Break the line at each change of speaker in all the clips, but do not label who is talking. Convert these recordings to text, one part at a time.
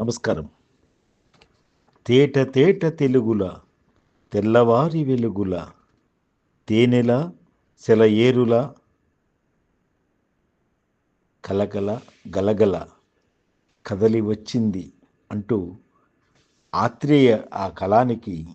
నమస్కారం. తేట తేట తెలుగుల తెల్లవారి వెలుగుల తేనెల సెలయేరుల కలకల గలగల కదలి వచ్చింది అంటూ ఆత్రేయ ఆ కళానికి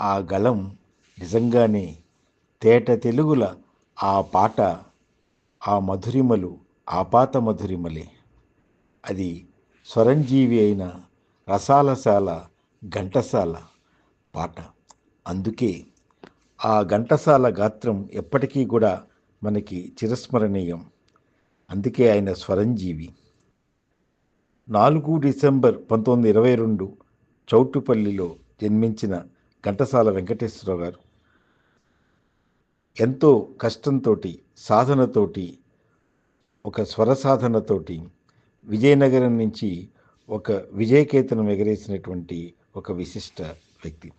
ఆ గలం నిజంగానే తేట తెలుగుల ఆ పాట ఆ మధురిమలు ఆపాత మధురిమలే. అది స్వరంజీవి అయిన రసాలశాల ఘంటసాల పాట. అందుకే ఆ ఘంటసాల గాత్రం ఎప్పటికీ కూడా మనకి చిరస్మరణీయం. అందుకే ఆయన స్వరంజీవి. నాలుగు డిసెంబర్ పంతొమ్మిది ఇరవై రెండు చౌటుపల్లిలో జన్మించిన ఘంటసాల వెంకటేశ్వరరావు గారు. ఎంతో కష్టంతో సాధనతోటి ఒక స్వర సాధనతోటి విజయనగరం నుంచి ఒక విజయకేతనం ఎగరేసినటువంటి ఒక విశిష్ట వ్యక్తి.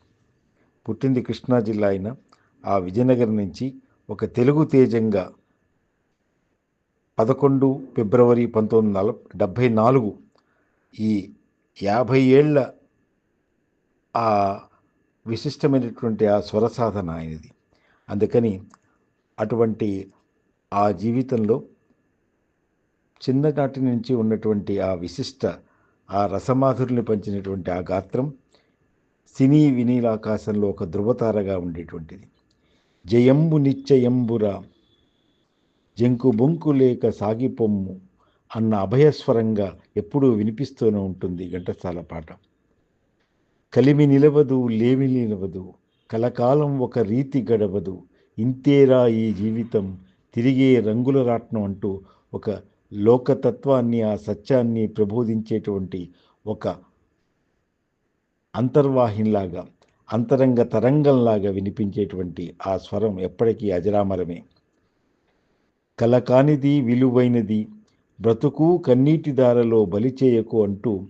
పుట్టింది కృష్ణా జిల్లా అయిన ఆ విజయనగరం నుంచి ఒక తెలుగు తేజంగా పదకొండు ఫిబ్రవరి పంతొమ్మిది వందల డెబ్భై నాలుగు ఈ యాభై ఏళ్ళ ఆ విశిష్టమైనటువంటి ఆ స్వర సాధన ఆయనది. అందుకని అటువంటి ఆ జీవితంలో చిన్ననాటి నుంచి ఉన్నటువంటి ఆ విశిష్ట ఆ రసమాధురిని పంచినటువంటి ఆ గాత్రం సినీ వినీలాకాశంలో ఒక ధృవతారగా ఉండేటువంటిది. జయంబు నిత్యయంబురా జంకు బొంకు లేక సాగిపొమ్ము అన్న అభయస్వరంగా ఎప్పుడూ వినిపిస్తూనే ఉంటుంది ఘంటసాల పాట. కలిమి నిలవదు లేమి నిలవదు కలకాలం ఒక రీతి గడవదు ఇంతేరా ఈ జీవితం తిరిగే రంగుల రాట్నం అంటూ ఒక లోకతత్వాన్ని ఆ సత్యాన్ని ప్రబోధించేటువంటి ఒక అంతర్వాహినిలాగా అంతరంగ తరంగంలాగా వినిపించేటువంటి ఆ స్వరం ఎప్పటికీ అజరామరమే. కలకానిది విలువైనది బ్రతుకు కన్నీటి దారలో బలి చేయకు అంటూ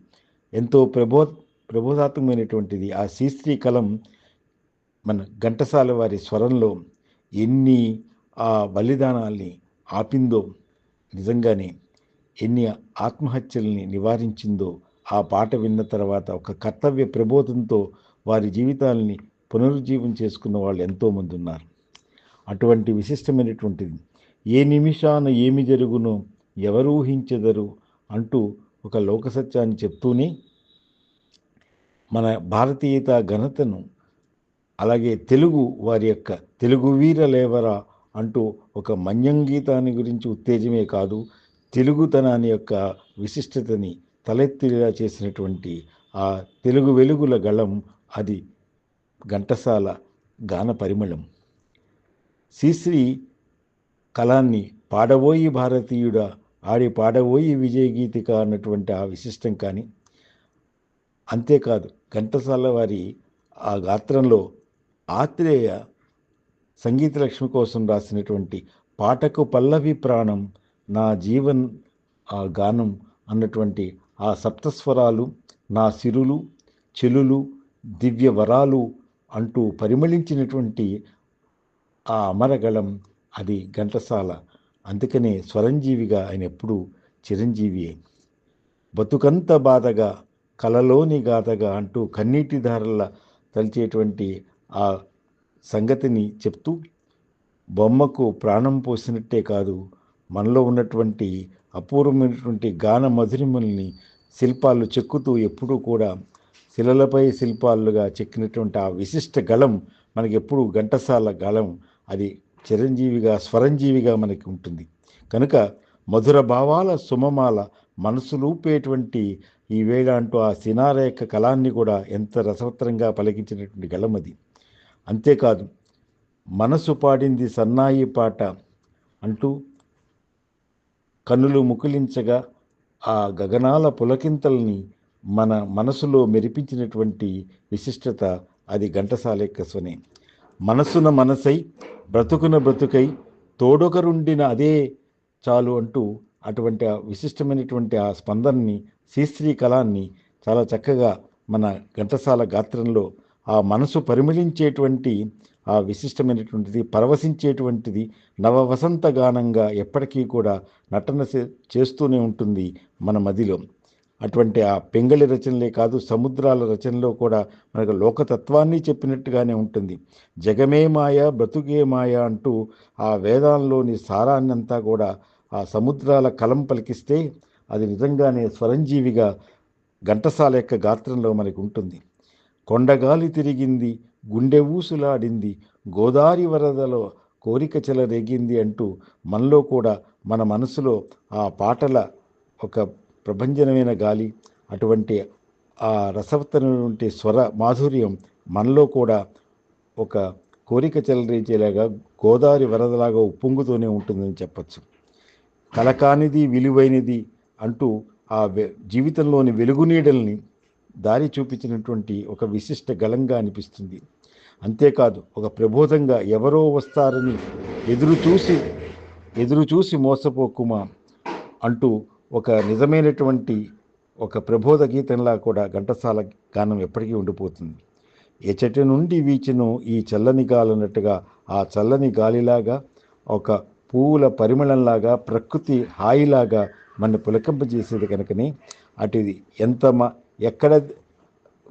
ఎంతో ప్రబో ప్రబోధాత్మకమైనటువంటిది ఆ శ్రీశ్రీ కలం మన ఘంటసాల వారి స్వరంలో ఎన్ని ఆ బలిదానాల్ని ఆపిందో నిజంగానే ఎన్ని ఆత్మహత్యల్ని నివారించిందో ఆ పాట విన్న తర్వాత ఒక కర్తవ్య ప్రబోధంతో వారి జీవితాలని పునరుజ్జీవం చేసుకున్న వాళ్ళు ఎంతోమంది ఉన్నారు. అటువంటి విశిష్టమైనటువంటిది ఏ నిమిషాన ఏమి జరుగునో ఎవరు ఊహించెదరు అంటూ ఒక లోక సత్యాన్ని చెప్తూనే మన భారతీయత ఘనతను అలాగే తెలుగు వారి యొక్క తెలుగు వీర లేవరా అంటూ ఒక మన్యం గీతాన్ని గురించి ఉత్తేజమే కాదు తెలుగుతనాన్ని యొక్క విశిష్టతని తలెత్తిలా చేసినటువంటి ఆ తెలుగు వెలుగుల గళం అది ఘంటసాల గాన పరిమళం. శ్రీశ్రీ కళాన్ని పాడబోయి భారతీయుడ ఆడి పాడబోయి విజయ గీతిక అన్నటువంటి ఆ విశిష్టం కానీ అంతేకాదు ఘంటసాల వారి ఆ గాత్రంలో ఆత్రేయ సంగీత లక్ష్మి కోసం రాసినటువంటి పాటకు పల్లవి ప్రాణం నా జీవన్ ఆ గానం అన్నటువంటి ఆ సప్తస్వరాలు నా సిరులు చెలులు దివ్య వరాలు అంటూ పరిమళించినటువంటి ఆ అమరగళం అది ఘంటసాల. అందుకనే స్వరంజీవిగా ఆయన ఎప్పుడూ చిరంజీవి బతుకంత బాధగా కలలోని గాథగా అంటూ కన్నీటి ధారల తలిచేటువంటి ఆ సంగతిని చెప్తూ బొమ్మకు ప్రాణం పోసినట్టే కాదు మనలో ఉన్నటువంటి అపూర్వమైనటువంటి గాన మధురిమల్ని శిల్పాలు చెక్కుతూ ఎప్పుడూ కూడా శిలలపై శిల్పాలుగా చెక్కినటువంటి ఆ విశిష్ట గళం మనకి ఎప్పుడు ఘంటసాల గళం అది చిరంజీవిగా స్వరంజీవిగా మనకి ఉంటుంది. కనుక మధుర భావాల సుమమాల మనసులూపేటువంటి ఈ వేళ అంటూ ఆ సినార యొక్క కళాన్ని కూడా ఎంత రసవత్తరంగా పలికించినటువంటి గళం అది. అంతేకాదు మనసు పాడింది సన్నాయి పాట అంటూ కన్నులు ముకులించగా ఆ గగనాల పులకింతల్ని మన మనసులో మెరిపించినటువంటి విశిష్టత అది ఘంటసాలేకస్వనే మనసున మనసై బ్రతుకున బ్రతుకై తోడొకరుండిన అదే చాలు అంటూ అటువంటి ఆ విశిష్టమైనటువంటి ఆ స్పందనని శ్రీశ్రీ కళాన్ని చాలా చక్కగా మన ఘంటసాల గాత్రంలో ఆ మనసు పరిమళించేటువంటి ఆ విశిష్టమైనటువంటిది పరవశించేటువంటిది నవ వసంత గానంగా ఎప్పటికీ కూడా నటన చే- చేస్తూనే ఉంటుంది మన మదిలో. అటువంటి ఆ పెంగళి రచనలే కాదు సముద్రాల రచనలో కూడా మనకు లోకతత్వాన్ని చెప్పినట్టుగానే ఉంటుంది. జగమే మాయ బ్రతుకే మాయ అంటూ ఆ వేదాల్లోని సారాన్నంతా కూడా ఆ సముద్రాల కలం పలికిస్తే అది నిజంగానే స్వరంజీవిగా ఘంటసాల యొక్క గాత్రంలో మనకు ఉంటుంది. కొండగాలి తిరిగింది గుండె ఊసులాడింది. గోదారి వరదలో కోరిక చెలరేగింది అంటూ మనలో కూడా మన మనసులో ఆ పాటల ఒక ప్రభంజనమైన గాలి అటువంటి ఆ రసవత్తనటువంటి స్వర మాధుర్యం మనలో కూడా ఒక కోరిక చెలరేచేలాగా గోదావరి వరదలాగా ఉప్పొంగుతూనే ఉంటుందని చెప్పచ్చు. కలకానిది విలువైనది అంటూ ఆ వె జీవితంలోని వెలుగునీడల్ని దారి చూపించినటువంటి ఒక విశిష్ట గళంగా అనిపిస్తుంది. అంతేకాదు ఒక ప్రబోధంగా ఎవరో వస్తారని ఎదురు చూసి ఎదురు చూసి మోసపోకుమా అంటూ ఒక నిజమైనటువంటి ఒక ప్రబోధ గీతంలా కూడా ఘంటసాల గానం ఎప్పటికీ ఉండిపోతుంది. ఎచటి నుండి వీచిను ఈ చల్లని గాలన్నట్టుగా ఆ చల్లని గాలిలాగా ఒక పువ్వుల పరిమళంలాగా ప్రకృతి హాయిలాగా మన పులకింపజేసేది కనుకనే అటుది ఎంత మ ఎక్కడ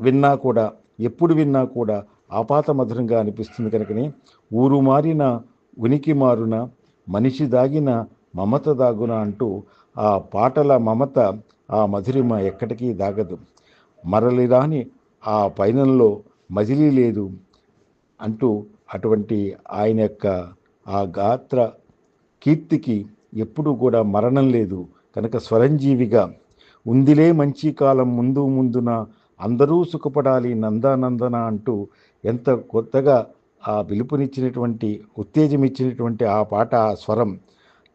విన్నా కూడా ఎప్పుడు విన్నా కూడా ఆపాత మధురంగా అనిపిస్తుంది కనుకనే ఊరు మారిన ఉనికి మారున మనిషి దాగిన మమత దాగున అంటూ ఆ పాటల మమత ఆ మధురిమ ఎక్కడికి దాగదు. మరలి రాని ఆ పైనంలో మజిలీ లేదు అంటూ అటువంటి ఆయన యొక్క ఆ గాత్ర కీర్తికి ఎప్పుడూ కూడా మరణం లేదు. కనుక స్వరంజీవిగా ఉందిలే మంచి కాలం ముందు ముందున అందరూ సుఖపడాలి నందానందన అంటూ ఎంత కొత్తగా ఆ పిలుపునిచ్చినటువంటి ఉత్తేజం ఇచ్చినటువంటి ఆ పాట ఆ స్వరం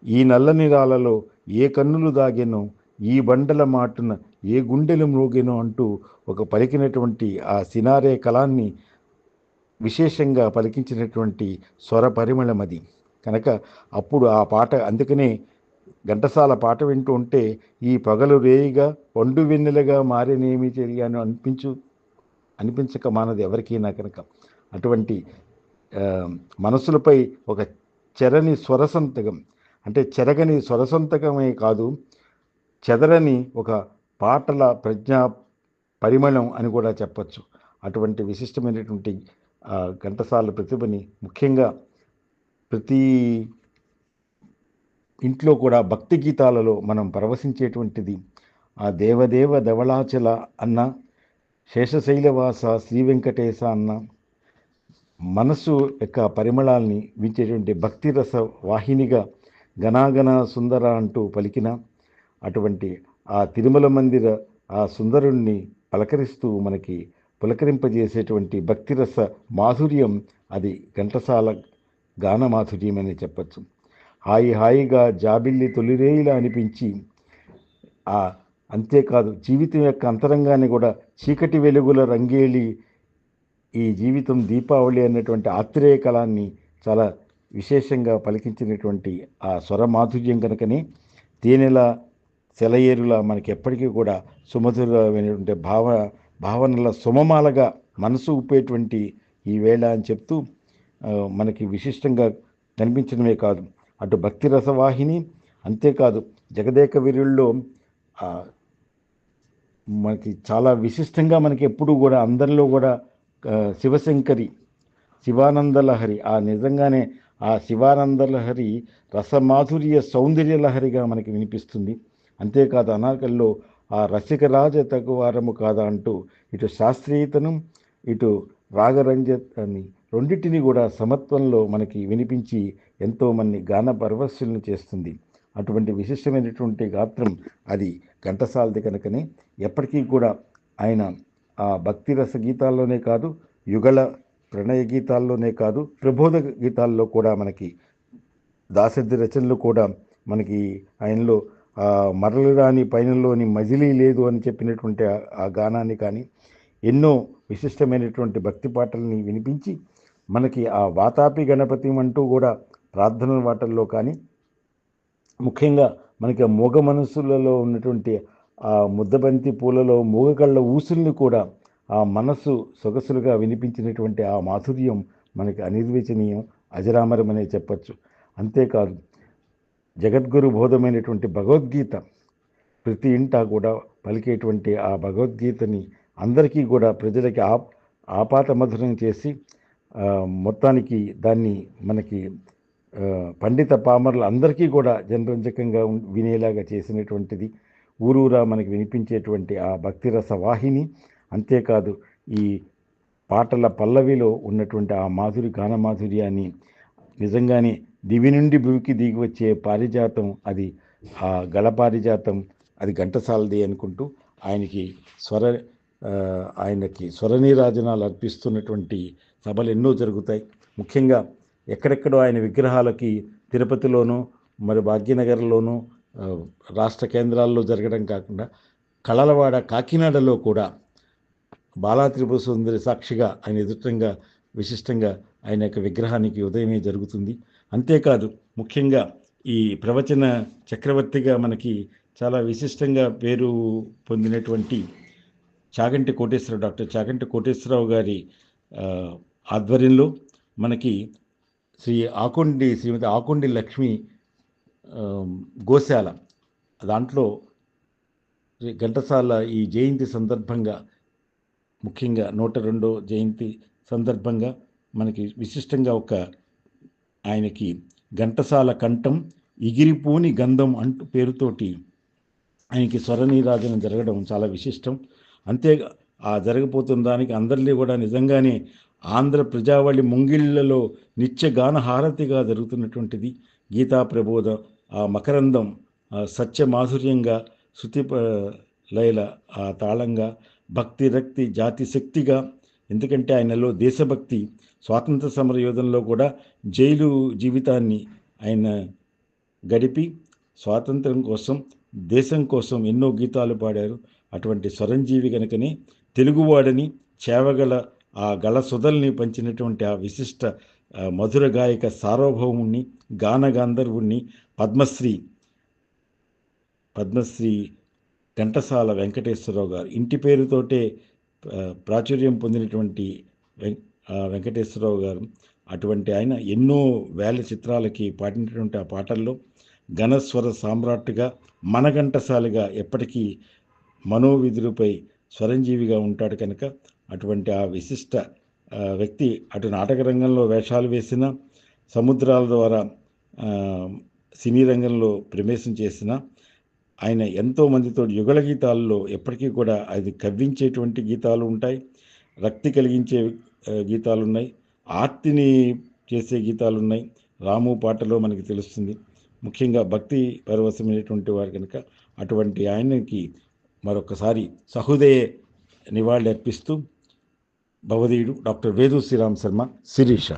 ఈ నల్లని రాళ్ళలో ఏ కన్నులు దాగెనో ఈ బండల మాటున ఏ గుండెలు మ్రోగెనో అంటూ ఒక పలికినటువంటి ఆ సినారే కళాన్ని విశేషంగా పలికించినటువంటి స్వర పరిమళం అది కనుక అప్పుడు ఆ పాట అందుకనే ఘంటసాల పాట వింటూ ఉంటే ఈ పగలు రేయిగా పండు వెన్నెలగా మారినేమి తెలియని అనిపించు అనిపించక మానది ఎవరికైనా కనుక. అటువంటి మనసులపై ఒక చెరని స్వరసంతకం అంటే చెరగని స్వరసంతకమే కాదు చెదరని ఒక పాటల ప్రజ్ఞా పరిమళం అని కూడా చెప్పచ్చు. అటువంటి విశిష్టమైనటువంటి ఘంటసాల ప్రతిభని ముఖ్యంగా ప్రతి ఇంట్లో కూడా భక్తి గీతాలలో మనం పరవశించేటువంటిది. ఆ దేవదేవ ధవళాచల అన్న శేషశైలవాస శ్రీ వెంకటేశ అన్న మనసు యొక్క పరిమళాల్ని వించేటువంటి భక్తిరస వాహినిగా గణాగణ సుందర అంటూ పలికిన అటువంటి ఆ తిరుమల మందిర ఆ సుందరుణ్ణి పలకరిస్తూ మనకి పులకరింపజేసేటువంటి భక్తిరస మాధుర్యం అది ఘంటసాల గాన మాధుర్యం అని చెప్పచ్చు. హాయి హాయిగా జాబిల్లి తొలిరేయిలా అనిపించి ఆ అంతేకాదు జీవితం యొక్క అంతరంగాన్ని కూడా చీకటి వెలుగుల రంగేలి ఈ జీవితం దీపావళి అనేటువంటి ఆత్రేయ కళాన్ని చాలా విశేషంగా పలికించినటువంటి ఆ స్వర మాధుర్యం కనుకనే తేనెల సెలయేరుల మనకి ఎప్పటికీ కూడా సుమధురమైనటువంటి భావ భావనల సుమమాలగా మనసు ఊపేటువంటి ఈ వేళ అని చెప్తూ మనకి విశిష్టంగా కనిపించడమే కాదు. అటు భక్తి రసవాహిని అంతేకాదు జగదేక వీరుల్లో మనకి చాలా విశిష్టంగా మనకి ఎప్పుడూ కూడా అందరిలో కూడా శివశంకరి శివానంద లహరి ఆ నిజంగానే ఆ శివానంద లహరి రసమాధుర్య సౌందర్య లహరిగా మనకి వినిపిస్తుంది. అంతేకాదు అనాకల్లో ఆ రసికరాజ తగువారము కాదా అంటూ ఇటు శాస్త్రీయతను ఇటు రాగరంజని రెండింటిని కూడా సమత్వంలో మనకి వినిపించి ఎంతోమంది గాన పరవశుల్ని చేస్తుంది. అటువంటి విశిష్టమైనటువంటి గాత్రం అది ఘంటసాలది కనుకనే ఎప్పటికీ కూడా ఆయన ఆ భక్తి రస గీతాల్లోనే కాదు యుగల ప్రణయ గీతాల్లోనే కాదు ప్రబోధ గీతాల్లో కూడా మనకి దాసరి రచనలు కూడా మనకి ఆయనలో మరలు రాని పైనలోని మజిలీ లేదు అని చెప్పినటువంటి ఆ- ఆ గానాన్ని కానీ ఎన్నో విశిష్టమైనటువంటి భక్తి పాటల్ని వినిపించి మనకి ఆ వాతాపి గణపతి అంటూ కూడా ప్రార్థనల వాటల్లో కానీ ముఖ్యంగా మనకి ఆ మూగ మనసులలో ఉన్నటువంటి ఆ ముద్దబంతి పూలలో మూగకళ్ళ ఊసుల్ని కూడా ఆ మనసు సొగసులుగా వినిపించినటువంటి ఆ మాధుర్యం మనకి అనిర్వచనీయం. అజరామరమనే చెప్పచ్చు. అంతేకాదు జగద్గురు బోధమైనటువంటి భగవద్గీత ప్రతి ఇంటా కూడా పలికేటువంటి ఆ భగవద్గీతని అందరికీ కూడా ప్రజలకి ఆ ఆపాత మధురం చేసి మొత్తానికి దాన్ని మనకి పండిత పామర్లు అందరికీ కూడా జనరంజకంగా ఉం- వినేలాగా చేసినటువంటిది. ఊరూరా మనకి వినిపించేటువంటి ఆ భక్తిరస వాహిని. అంతేకాదు ఈ పాటల పల్లవిలో ఉన్నటువంటి ఆ మాధురి గాన మాధుర్యాన్ని నిజంగానే దివి నుండి భూమికి దిగి వచ్చే పారిజాతం అది ఆ గల పారిజాతం అది ఘంటసాలది అనుకుంటూ ఆయనకి స్వర ఆయనకి స్వరనీరాజనాలు అర్పిస్తున్నటువంటి సభలు ఎన్నో జరుగుతాయి. ముఖ్యంగా ఎక్కడెక్కడో ఆయన విగ్రహాలకి తిరుపతిలోనూ మరి భాగ్యనగర్లోనూ రాష్ట్ర కేంద్రాల్లో జరగడం కాకుండా కళలవాడ కాకినాడలో కూడా బాలా త్రిపుర సుందరి సాక్షిగా ఆయన ఎదుటంగా విశిష్టంగా ఆయన యొక్క విగ్రహానికి ఉదయమే జరుగుతుంది. అంతేకాదు ముఖ్యంగా ఈ ప్రవచన చక్రవర్తిగా మనకి చాలా విశిష్టంగా పేరు పొందినటువంటి చాగంటి కోటేశ్వరరావు డాక్టర్ చాగంటి కోటేశ్వరరావు గారి ఆధ్వర్యంలో మనకి శ్రీ ఆకుండి శ్రీమతి ఆకుండి లక్ష్మి గోశాల. దాంట్లో ఘంటసాల ఈ జయంతి సందర్భంగా ముఖ్యంగా నూట రెండో జయంతి సందర్భంగా మనకి విశిష్టంగా ఒక ఆయనకి ఘంటసాల కంఠం ఇగిరిపోని గంధం అంటూ పేరుతోటి ఆయనకి స్వరనీరాజనం జరగడం చాలా విశిష్టం. అంతే ఆ జరగబోతున్న దానికి అందరినీ కూడా నిజంగానే ఆంధ్ర ప్రజావళి ముంగిళ్ళలో నిత్య గానహారతిగా జరుగుతున్నటువంటిది. గీతా ప్రబోధ ఆ మకరందం సత్య మాధుర్యంగా శృతి లయల ఆ తాళంగా భక్తి రక్తి జాతి శక్తిగా ఎందుకంటే ఆయనలో దేశభక్తి స్వాతంత్ర సమర యోధంలో కూడా జైలు జీవితాన్ని ఆయన గడిపి స్వాతంత్రం కోసం దేశం కోసం ఎన్నో గీతాలు పాడారు. అటువంటి స్వరంజీవి కనుకనే తెలుగువాడని చేవగల ఆ గళ సుధల్ని పంచినటువంటి ఆ విశిష్ట మధుర గాయక సార్వభౌముణ్ణి గాన గాంధర్వుణ్ణి పద్మశ్రీ పద్మశ్రీ ఘంటసాల వెంకటేశ్వరరావు గారు. ఇంటి పేరుతోటే ప్రాచుర్యం పొందినటువంటి వెం- వెంకటేశ్వరరావు గారు అటువంటి ఆయన ఎన్నో వేల చిత్రాలకి పాడినటువంటి ఆ పాటల్లో ఘనస్వర సామ్రాట్గా మనఘంటసాలిగా ఎప్పటికీ మనోవిధులపై స్వరంజీవిగా ఉంటాడు కనుక అటువంటి ఆ విశిష్ట వ్యక్తి అటు నాటక రంగంలో వేషాలు వేసిన సముద్రాల ద్వారా సినీ రంగంలో ప్రవేశం చేసిన ఆయన ఎంతో మందితో యుగళ గీతాల్లో ఎప్పటికీ కూడా అది కవ్వించేటువంటి గీతాలు ఉంటాయి. రక్తి కలిగించే గీతాలు ఉన్నాయి ఆర్తిని చేసే గీతాలు ఉన్నాయి రాము పాటలో మనకి తెలుస్తుంది. ముఖ్యంగా భక్తి పరవశమైనటువంటి వారు కనుక అటువంటి ఆయనకి మరొకసారి సహృదయ నివాళులు అర్పిస్తూ భవదీయుడు డాక్టర్ వేదు శ్రీరామ్ శర్మ శిరీష.